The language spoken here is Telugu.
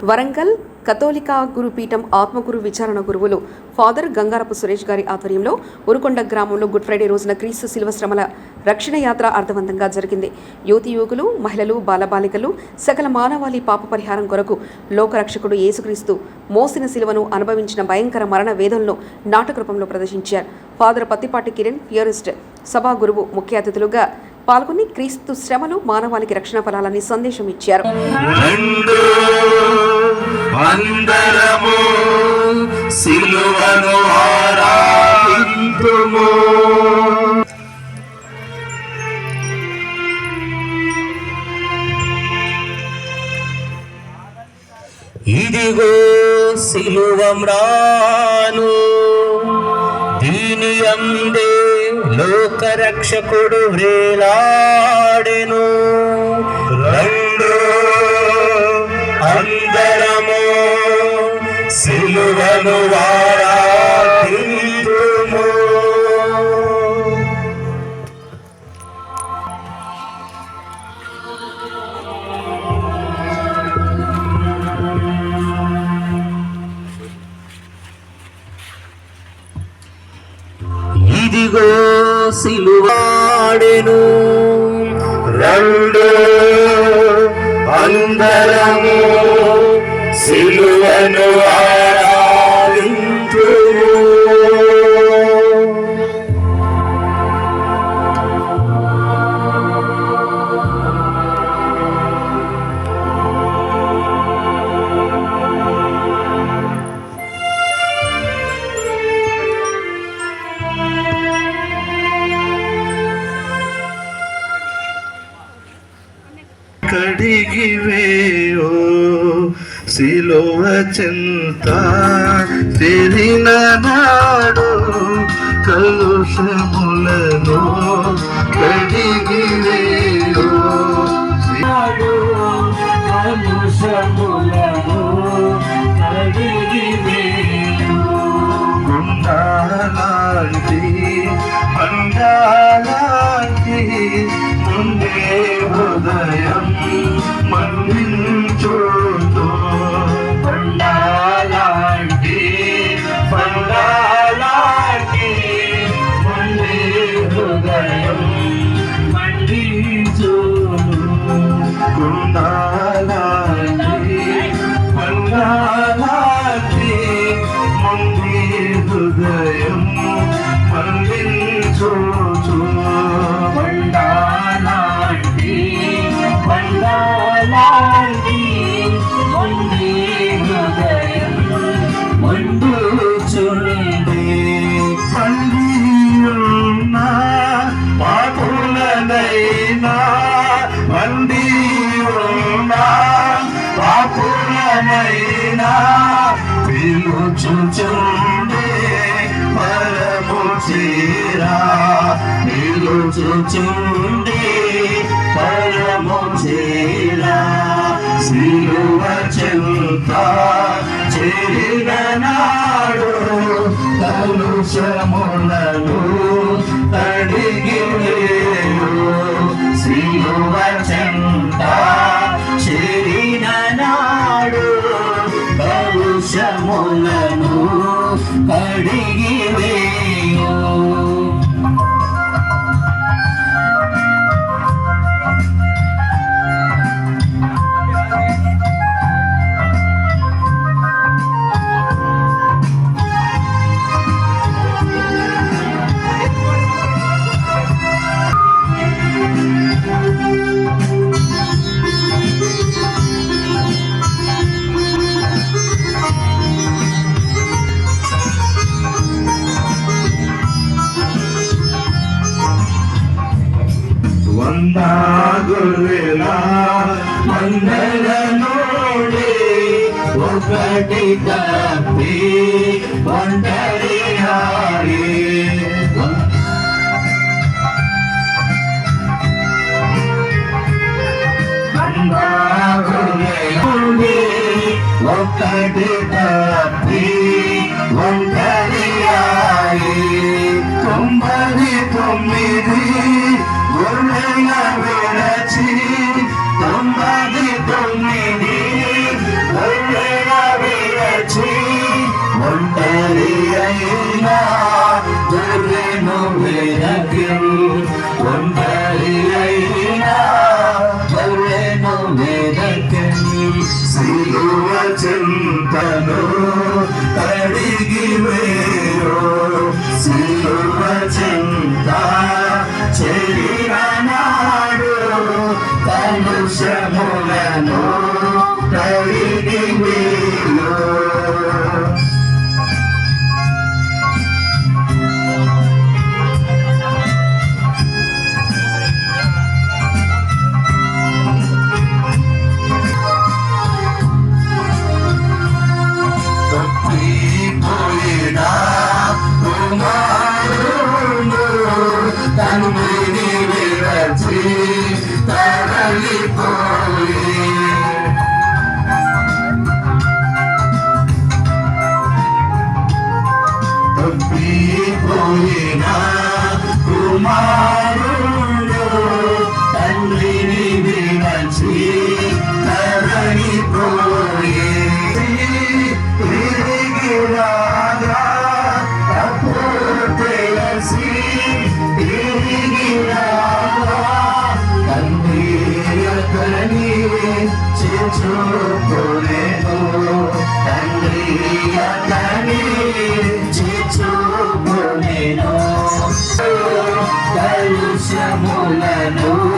వరంగల్ కథోలికా గురుపీఠం ఆత్మగురు విచారణ గురువులు ఫాదర్ గంగారపు సురేష్ గారి ఆధ్వర్యంలో ఉరుకొండ గ్రామంలో గుడ్ ఫ్రైడే రోజున క్రీస్తు శిల్వ శ్రమల రక్షణ యాత్ర అర్థవంతంగా జరిగింది. యువతి యువకులు మహిళలు బాలబాలికలు సకల మానవాళి పాప పరిహారం కొరకు లోకరక్షకుడు యేసుక్రీస్తు మోసిన శిలువను అనుభవించిన భయంకర మరణ వేదనను నాటక రూపంలో ప్రదర్శించారు. ఫాదర్ పత్తిపాటి కిరణ్ పియరిస్ట్ సభా గురువు ముఖ్య అతిథులుగా పాల్గొని క్రీస్తు శ్రమలు మానవాళికి రక్షణ ఫలాలని సందేశం ఇచ్చారు. ఇదిగో సిలువం రాను. దీని అందే లోకరక్షకుడు వ్రేలాడెను రెండు అందరము సిలువను వారా సిలువాడెను రెండు అందరము సిలువను కడిగివేయో సిలువ చింత తిరిన నాడు కలుషములను కడిగివేయో నాడు కలుషములను కడిగివేయో గుండాలాంటి అండాలాంటి ముందే హృదయం మన్నించుతూ పాపులనైనా పిలుచుచుండే పరము చేరా. పిలుచుచుండే పరము చేరా. సిలువ చెంత చేరిన నాడు கட்டி தப்பி கொண்டறியாரே ஒக்கடி தப்பி கொண்ட చెరిన తను కలుషములను చేచుకోలేను తండ్రి అతని కలుషములను